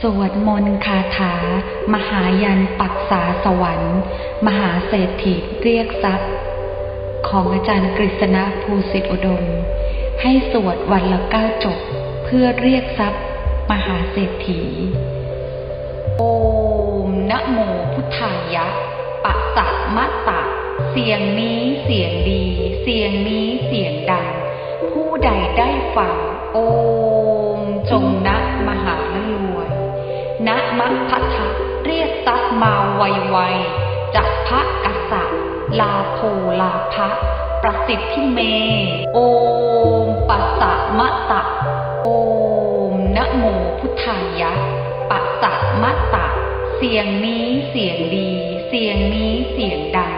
สวดมนต์คาถา มหายันปักษาสวรรค์ มหาเศรษฐีเรียกทรัพย์ ของอาจารย์กฤษณะภูสิทธิอุดม ให้สวดวันละเก้าจบ เพื่อเรียกทรัพย์ มหาเศรษฐี โอมนะโมพุทธายะปัสสะมะตะ เสียงนี้เสียงดี เสียงนี้เสียงดัง ผู้ใดได้ฟังโอมจงน นะมัคพัทธะเรียกทรัพย์มาไวไวๆจักพระกษัตริย์ลาโภลาภะประสิทธิเม โอมปัสสะมะตะ โอมนะโมพุทธายะปัสสะมะตะ เสียงนี้เสียงดี เสียงนี้เสียงดัง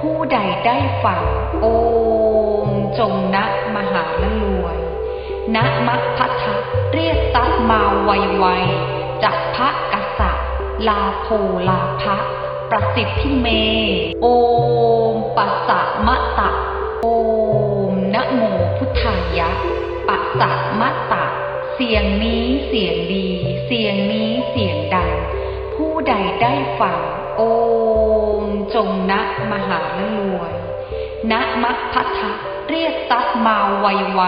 ผู้ใดได้ฟังโอมจงนะมหาละรวยนะมัคพัทะเรียกทรัพย์มาไวไวๆจากพระ ลาโภลาภะประสิทธิเม โอมปัสสะมะตะ โอมนะโมพุทธายะ ปัสสะมะตะ เสียงนี้เสียงดี เสียงนี้เสียงดัง ผู้ใดได้ฟัง โอมจงนะมหาละรวยนะมัพัทะเรียกทรัพย์มาไวไว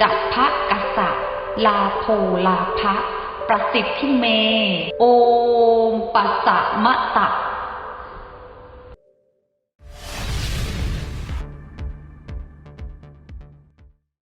จากพระกษัตริย์ลาโภลาภะประสิทธิเม โอม ปัสสะมะตะ